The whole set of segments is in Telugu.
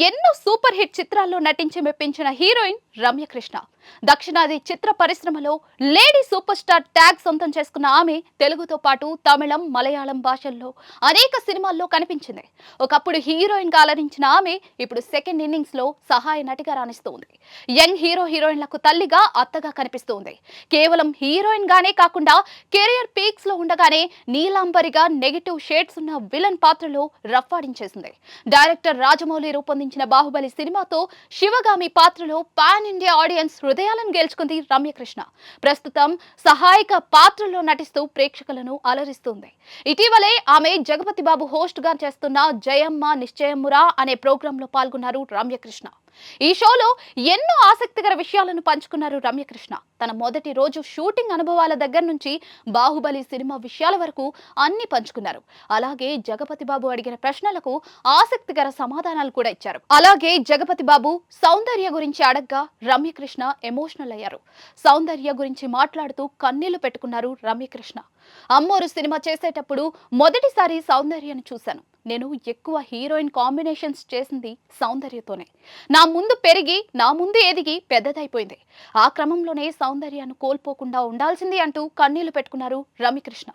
ఎన్నో సూపర్ హిట్ చిత్రాల్లో నటించి మెప్పించిన హీరోయిన్ రమ్యకృష్ణ. దక్షిణాది చిత్ర పరిశ్రమలో లేడీ సూపర్ స్టార్ ట్యాగ్ సొంతం చేసుకున్న ఆమె తెలుగుతో పాటు తమిళం మలయాళం భాషల్లో అనేక సినిమాల్లో కనిపించింది. ఒకప్పుడు హీరోయిన్గా అలరించిన ఆమె ఇప్పుడు సెకండ్ ఇన్నింగ్స్లో సహాయ నటిగా రాణిస్తోంది. యంగ్ హీరో హీరోయిన్లకు తల్లిగా అత్తగా కనిపిస్తోంది. కేవలం హీరోయిన్ గానే కాకుండా కెరియర్ పీక్స్లో ఉండగానే నీలాంబరిగా నెగిటివ్ షేడ్స్ ఉన్న విలన్ పాత్రలో రఫ్ఫాడించేసింది. డైరెక్టర్ రాజమౌళి రూపొందించిన బాహుబలి సినిమాతో శివగామి పాత్రలో పాన్ ఇండియా ఆడియన్స్ హృదయాలను గెలుచుకుంది రమ్యకృష్ణ. ప్రస్తుతం సహాయక పాత్రలో నటిస్తూ ప్రేక్షకులను అలరిస్తుంది. ఇటీవలే ఆమె జగపతి బాబు హోస్ట్గా చేస్తున్న జయమ్మ నిశ్చయమురా అనే ప్రోగ్రాంలో పాల్గొన్నారు రమ్యకృష్ణ. ఈ షోలో ఎన్నో ఆసక్తికర విషయాలను పంచుకున్నారు రమ్యకృష్ణ. తన మొదటి రోజు షూటింగ్ అనుభవాల దగ్గర నుంచి బాహుబలి సినిమా విషయాల వరకు అన్ని పంచుకున్నారు. అలాగే జగపతి బాబు అడిగిన ప్రశ్నలకు ఆసక్తికర సమాధానాలు కూడా ఇచ్చారు. అలాగే జగపతి బాబు సౌందర్య గురించి అడగ్గా రమ్యకృష్ణ ఎమోషనల్ అయ్యారు. సౌందర్య గురించి మాట్లాడుతూ కన్నీళ్ళు పెట్టుకున్నారు రమ్యకృష్ణ. అమ్మోరు సినిమా చేసేటప్పుడు మొదటిసారి సౌందర్యను చూశాను. నేను ఎక్కువ హీరోయిన్ కాంబినేషన్స్ చేసింది సౌందర్యతోనే. నా ముందు పెరిగి నా ముందు ఎదిగి పెద్దదైపోయింది. ఆ క్రమంలోనే సౌందర్యాన్ని కోల్పోకుండా ఉండాల్సింది అంటూ కన్నీళ్ళు పెట్టుకున్నారు రమ్యకృష్ణ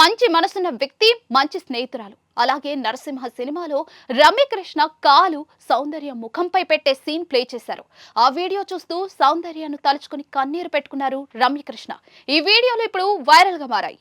మంచి మనసున్న వ్యక్తి మంచి స్నేహితురాలు. అలాగే నరసింహ సినిమాలో రమ్యకృష్ణ కాలు సౌందర్య ముఖంపై పెట్టే సీన్ ప్లే చేశారు. ఆ వీడియో చూస్తూ సౌందర్యాన్ని తలుచుకుని కన్నీరు పెట్టుకున్నారు రమ్యకృష్ణ ఈ వీడియోలు ఇప్పుడు వైరల్గా మారాయి.